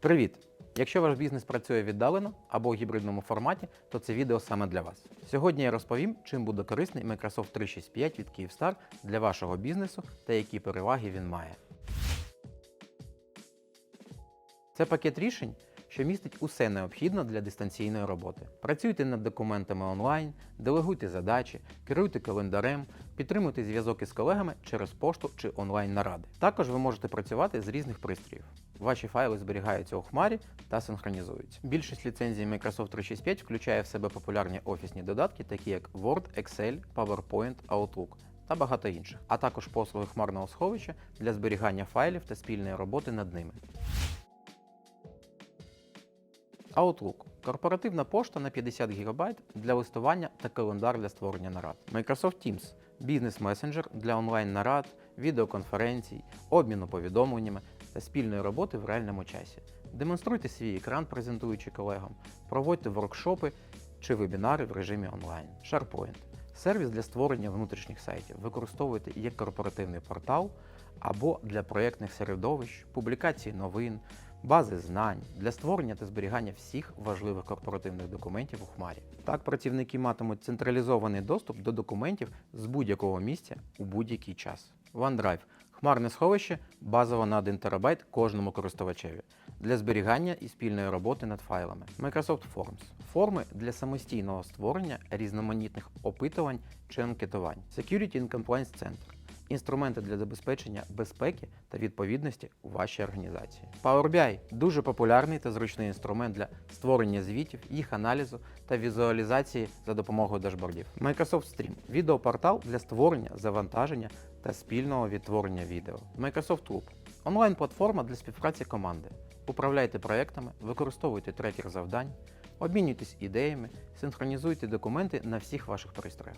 Привіт! Якщо ваш бізнес працює віддалено або у гібридному форматі, то це відео саме для вас. Сьогодні я розповім, чим буде корисний Microsoft 365 від Kyivstar для вашого бізнесу та які переваги він має. Це пакет рішень, що містить усе необхідне для дистанційної роботи. Працюйте над документами онлайн, делегуйте задачі, керуйте календарем, підтримуйте зв'язок із колегами через пошту чи онлайн наради. Також ви можете працювати з різних пристроїв. Ваші файли зберігаються у хмарі та синхронізуються. Більшість ліцензій Microsoft 365 включає в себе популярні офісні додатки, такі як Word, Excel, PowerPoint, Outlook та багато інших, а також послуги хмарного сховища для зберігання файлів та спільної роботи над ними. Outlook корпоративна пошта на 50 ГБ для листування та календар для створення нарад. Microsoft Teams бізнес-месенджер для онлайн-нарад, відеоконференцій, обміну повідомленнями та спільної роботи в реальному часі. Демонструйте свій екран, презентуючи колегам, проводьте воркшопи чи вебінари в режимі онлайн. SharePoint сервіс для створення внутрішніх сайтів. Використовуйте як корпоративний портал або для проєктних середовищ, публікації новин, бази знань для створення та зберігання всіх важливих корпоративних документів у хмарі. Так працівники матимуть централізований доступ до документів з будь-якого місця у будь-який час. OneDrive хмарне сховище базово на 1 ТБ кожному користувачеві для зберігання і спільної роботи над файлами. Microsoft Forms форми для самостійного створення різноманітних опитувань чи анкетувань. Security and Compliance Center інструменти для забезпечення безпеки та відповідності у вашій організації. Power BI дуже популярний та зручний інструмент для створення звітів, їх аналізу та візуалізації за допомогою дашбордів. Microsoft Stream відеопортал для створення, завантаження та спільного відтворення відео. Microsoft Loop онлайн-платформа для співпраці команди. Управляйте проектами, використовуйте трекер завдань, обмінюйтесь ідеями, синхронізуйте документи на всіх ваших пристроях.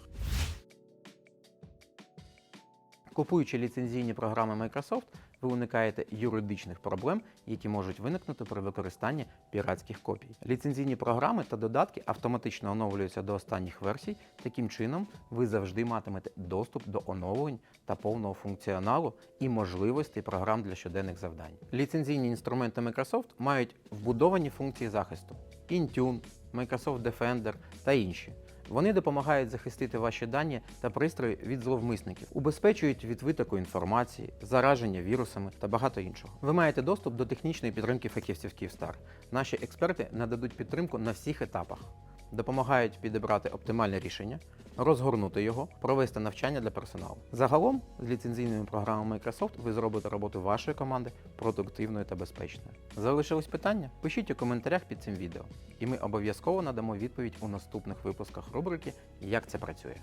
Купуючи ліцензійні програми Microsoft, ви уникаєте юридичних проблем, які можуть виникнути при використанні піратських копій. Ліцензійні програми та додатки автоматично оновлюються до останніх версій. Таким чином, ви завжди матимете доступ до оновлень та повного функціоналу і можливостей програм для щоденних завдань. Ліцензійні інструменти Microsoft мають вбудовані функції захисту: Intune, Microsoft Defender та інші. Вони допомагають захистити ваші дані та пристрої від зловмисників, убезпечують від витоку інформації, зараження вірусами та багато іншого. Ви маєте доступ до технічної підтримки фахівців Київстар. Наші експерти нададуть підтримку на всіх етапах, допомагають підібрати оптимальне рішення, розгорнути його, провести навчання для персоналу. Загалом, з ліцензійними програмами Microsoft ви зробите роботу вашої команди продуктивною та безпечною. Залишились питання? Пишіть у коментарях під цим відео, і ми обов'язково надамо відповідь у наступних випусках рубрики Як це працює.